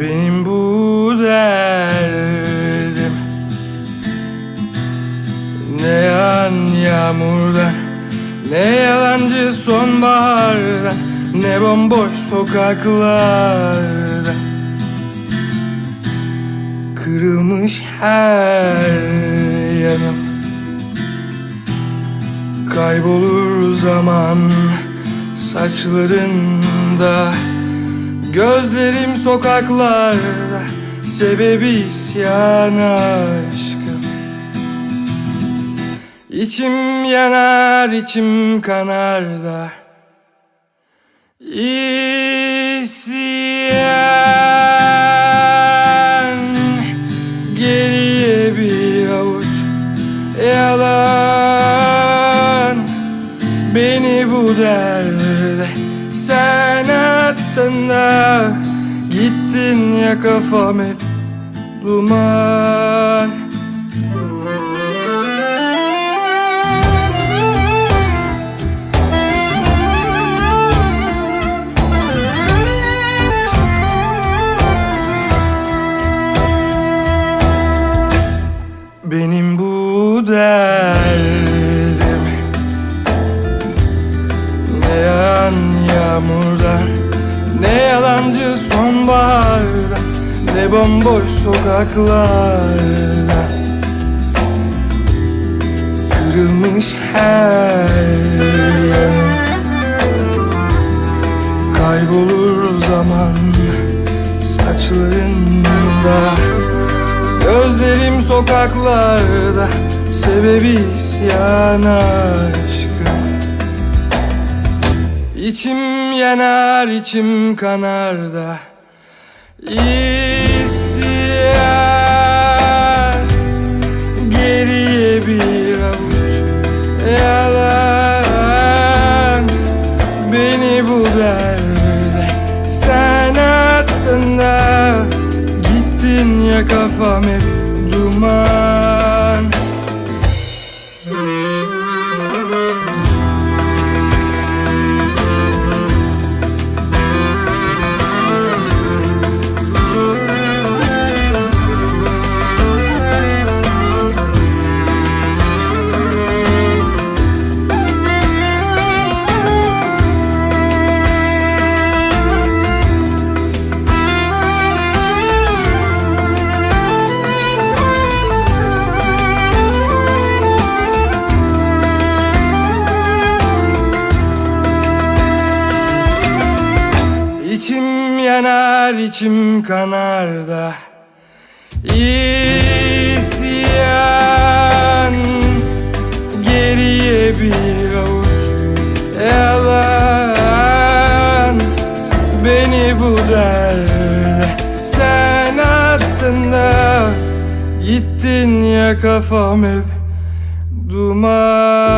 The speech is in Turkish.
Benim bu derdim. Ne yağan yağmurdan Ne yalancı sonbahardan Ne bomboş sokaklarda. Kırılmış her yanım. Kaybolur zaman saçlarında Gözlerim sokaklarda Sebebi isyan aşkım İçim yanar içim kanar da. İsyan. Geriye bir avuç yalan. Beni bu derde sen da Gittin ya kafam hep duman. Benim bu derdim Ne yağan yağmurdan Ne yalancı sonbaharda Ne bomboş sokaklarda Kırılmış her yanım Kaybolur zaman saçlarında. Gözlerim sokaklarda Sebebi isyan aşkım İçim yanar içim kanar da. İsyan Geriye bir avuç. Yalan Beni bu derde. Sen attın da Gittin ya kafam hep duman yanar içim kanar da İsyan Geriye bir avuç yalan. Beni bu derde sen attın da Gittin ya kafam hep duman